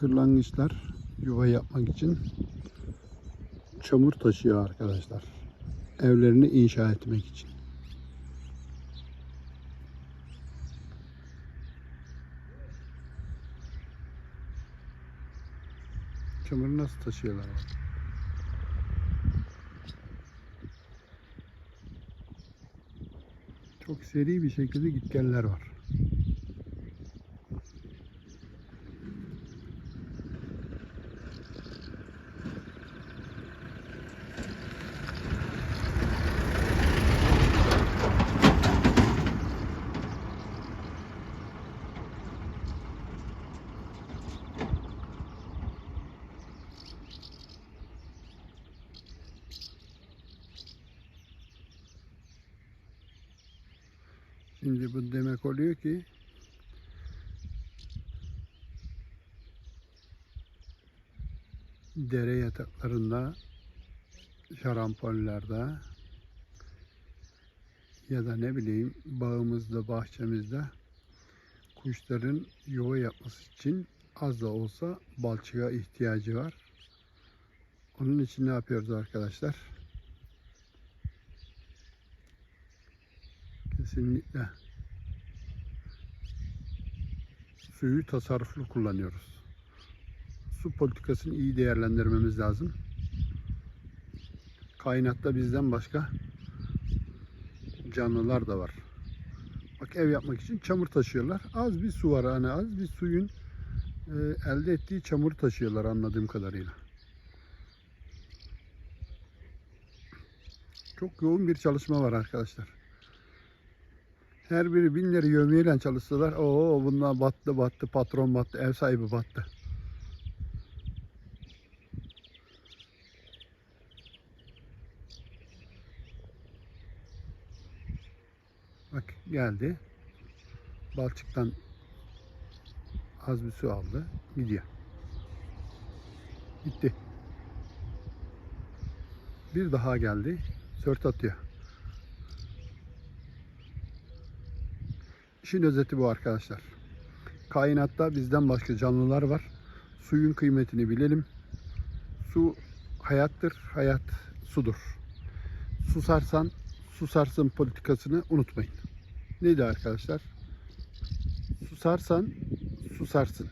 kırlangıçlar yuva yapmak için çamur taşıyor arkadaşlar. Evlerini inşa etmek için. Çamuru nasıl taşıyorlar. Çok seri bir şekilde gitgeller var. Şimdi bu demek oluyor ki dere yataklarında, şarampollerde ya da ne bileyim bağımızda, bahçemizde kuşların yuva yapması için az da olsa balçığa ihtiyacı var. Onun için ne yapıyoruz arkadaşlar? Kesinlikle suyu tasarruflu kullanıyoruz. Su politikasını iyi değerlendirmemiz lazım. Kainatta bizden başka canlılar da var. Bak ev yapmak için çamur taşıyorlar. Az bir su var hani az bir suyun e, elde ettiği çamuru taşıyorlar anladığım kadarıyla. Çok yoğun bir çalışma var arkadaşlar. Her biri binleri yövmeyle çalıştılar. Oo bunlar battı battı patron battı ev sahibi battı. Bak geldi. Balçıktan az bir su aldı. Gidiyor. Gitti. Bir daha geldi. Sört atıyor. İşin özeti bu arkadaşlar. Kainatta bizden başka canlılar var. Suyun kıymetini bilelim. Su hayattır. Hayat sudur. Susarsan susarsın politikasını unutmayın. Neydi arkadaşlar? Susarsan susarsın.